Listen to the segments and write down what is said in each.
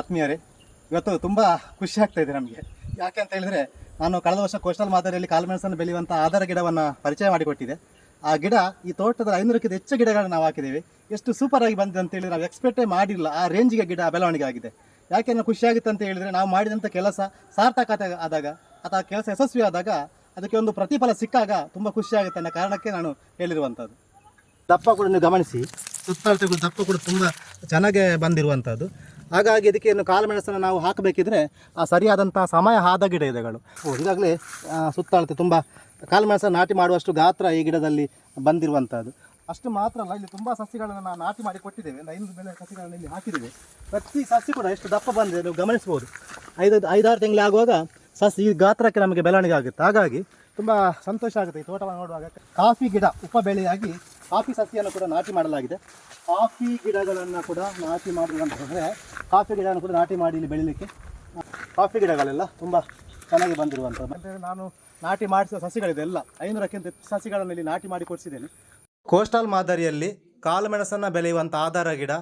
ಆತ್ಮೀಯರೇ, ಇವತ್ತು ತುಂಬ ಖುಷಿ ಆಗ್ತಾ ಇದೆ ನಮಗೆ. ಯಾಕೆ ಅಂತ ಹೇಳಿದ್ರೆ, ನಾನು ಕಳೆದ ವರ್ಷ ಕೋಸ್ಟಲ್ ಮಾದರಿಯಲ್ಲಿ ಕಾಳುಮೆಣಸನ್ನು ಬೆಳೆಯುವಂಥ ಆಧಾರ ಗಿಡವನ್ನು ಪರಿಚಯ ಮಾಡಿಕೊಟ್ಟಿದೆ. ಆ ಗಿಡ ಈ ತೋಟದ ಐನೂರಕ್ಕಿಂತ ಹೆಚ್ಚು ಗಿಡಗಳನ್ನು ನಾವು ಹಾಕಿದ್ದೀವಿ. ಎಷ್ಟು ಸೂಪರ್ ಆಗಿ ಬಂದಿದೆ ಅಂತೇಳಿ ನಾವು ಎಕ್ಸ್ಪೆಕ್ಟೇ ಮಾಡಿಲ್ಲ ಆ ರೇಂಜಿಗೆ ಗಿಡ ಬೆಳವಣಿಗೆ ಆಗಿದೆ. ಯಾಕೆ ನಾವು ಖುಷಿ ಆಗುತ್ತೆ ಅಂತ ಹೇಳಿದರೆ, ನಾವು ಮಾಡಿದಂಥ ಕೆಲಸ ಸಾರ್ಥಕತೆ ಆದಾಗ, ಅಥವಾ ಕೆಲಸ ಯಶಸ್ವಿ ಆದಾಗ ಅದಕ್ಕೆ ಒಂದು ಪ್ರತಿಫಲ ಸಿಕ್ಕಾಗ ತುಂಬ ಖುಷಿಯಾಗುತ್ತೆ ಅನ್ನೋ ಕಾರಣಕ್ಕೆ ನಾನು ಹೇಳಿರುವಂಥದ್ದು ದಪ್ಪ ಕೂಡ ಗಮನಿಸಿ. ಸುತ್ತಳತೆಗಳು ದಪ್ಪ ಕೂಡ ತುಂಬ ಚೆನ್ನಾಗೇ ಬಂದಿರುವಂಥದ್ದು ಹಾಗಾಗಿ ಇದಕ್ಕೆ ಏನು ಕಾಳುಮೆಣಸನ್ನು ನಾವು ಹಾಕಬೇಕಿದ್ರೆ ಆ ಸರಿಯಾದಂಥ ಸಮಯ ಆದ ಗಿಡ ಇದೆಗಳು ಈಗಾಗಲೇ ಸುತ್ತಳತೆ ತುಂಬ ಕಾಳುಮೆಣಸನ್ನು ನಾಟಿ ಮಾಡುವಷ್ಟು ಗಾತ್ರ ಈ ಗಿಡದಲ್ಲಿ ಬಂದಿರುವಂಥದ್ದು. ಅಷ್ಟು ಮಾತ್ರ ಅಲ್ಲ, ಇಲ್ಲಿ ತುಂಬ ಸಸಿಗಳನ್ನು ನಾವು ನಾಟಿ ಮಾಡಿ ಕೊಟ್ಟಿದ್ದೇವೆ. ಒಂದು ಐನೂರು ಬೆಲೆ ಸಸಿಗಳನ್ನು ಇಲ್ಲಿ ಹಾಕಿದ್ದೇವೆ. ಪ್ರತಿ ಸಸಿ ಕೂಡ ಎಷ್ಟು ದಪ್ಪ ಬಂದಿದೆ ನೀವು ಗಮನಿಸ್ಬೋದು. ಐದು, ಐದಾರು ತಿಂಗಳು ಆಗುವಾಗ ಸಸಿ ಈ ಗಾತ್ರಕ್ಕೆ ನಮಗೆ ಬೆಳವಣಿಗೆ ಆಗುತ್ತೆ. ಹಾಗಾಗಿ ತುಂಬ ಸಂತೋಷ ಆಗುತ್ತೆ ಈ ತೋಟವನ್ನು ನೋಡುವಾಗ. ಕಾಫಿ ಗಿಡ ಉಪ ಬೆಳೆಯಾಗಿ ಕಾಫಿ ಸಸಿಯನ್ನು ಕೂಡ ನಾಟಿ ಮಾಡಲಾಗಿದೆ. ಕಾಫಿ ಗಿಡಗಳನ್ನು ಕೂಡ ನಾಟಿ ಮಾಡಿರುವಂತಂದರೆ ಕಾಫಿ ಗಿಡವನ್ನು ಕೂಡ ನಾಟಿ ಮಾಡಿ ಇಲ್ಲಿ ಬೆಳಿಲಿಕ್ಕೆ. ಕಾಫಿ ಗಿಡಗಳೆಲ್ಲ ತುಂಬ ಚೆನ್ನಾಗಿ ಬಂದಿರುವಂಥದ್ದು. ಅಂದರೆ ನಾನು ನಾಟಿ ಮಾಡಿಸಿದ ಸಸಿಗಳಿದೆ ಎಲ್ಲ. ಐನೂರಕ್ಕಿಂತ ಹೆಚ್ಚು ಸಸಿಗಳನ್ನು ಇಲ್ಲಿ ನಾಟಿ ಮಾಡಿ ಕೊಡಿಸಿದ್ದೇನೆ. ಕೋಸ್ಟಲ್ ಮಾದರಿಯಲ್ಲಿ ಕಾಳುಮೆಣಸನ್ನು ಬೆಳೆಯುವಂಥ ಆಧಾರ ಗಿಡ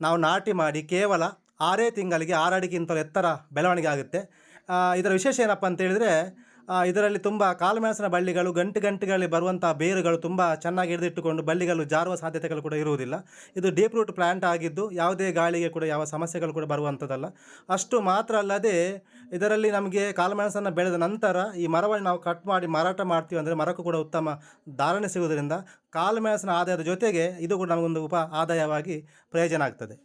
ನಾವು ನಾಟಿ ಮಾಡಿ ಕೇವಲ ಆರೇ ತಿಂಗಳಿಗೆ ಆರಡಿಗಿಂತಲೂ ಎತ್ತರ ಬೆಳವಣಿಗೆ ಆಗುತ್ತೆ. ಇದರ ವಿಶೇಷ ಏನಪ್ಪ ಅಂತ ಹೇಳಿದರೆ ಆ, ಇದರಲ್ಲಿ ತುಂಬ ಕಾಳುಮೆಣಸಿನ ಬಳ್ಳಿಗಳು, ಗಂಟು ಗಂಟುಗಳಲ್ಲಿ ಬರುವಂಥ ಬೇರುಗಳು ತುಂಬ ಚೆನ್ನಾಗಿ ಹಿಡಿದಿಟ್ಟುಕೊಂಡು ಬಳ್ಳಿಗಳು ಜಾರುವ ಸಾಧ್ಯತೆಗಳು ಕೂಡ ಇರುವುದಿಲ್ಲ. ಇದು ಡೀಪ್ ರೂಟ್ ಪ್ಲಾಂಟ್ ಆಗಿದ್ದು ಯಾವುದೇ ಗಾಳಿಗೆ ಕೂಡ ಯಾವ ಸಮಸ್ಯೆಗಳು ಕೂಡ ಬರುವಂಥದ್ದಲ್ಲ ಅಷ್ಟು ಮಾತ್ರ ಅಲ್ಲದೆ ಇದರಲ್ಲಿ ನಮಗೆ ಕಾಳುಮೆಣಸನ್ನು ಬೆಳೆದ ನಂತರ ಈ ಮರವನ್ನು ನಾವು ಕಟ್ ಮಾಡಿ ಮಾರಾಟ ಮಾಡ್ತೀವಿ ಅಂದರೆ ಮರಕ್ಕೂ ಕೂಡ ಉತ್ತಮ ಧಾರಣೆ ಸಿಗುವುದರಿಂದ ಕಾಳುಮೆಣಸಿನ ಆದಾಯದ ಜೊತೆಗೆ ಇದು ಕೂಡ ನಮಗೊಂದು ಉಪ ಆದಾಯವಾಗಿ ಪ್ರಯೋಜನ ಆಗ್ತದೆ.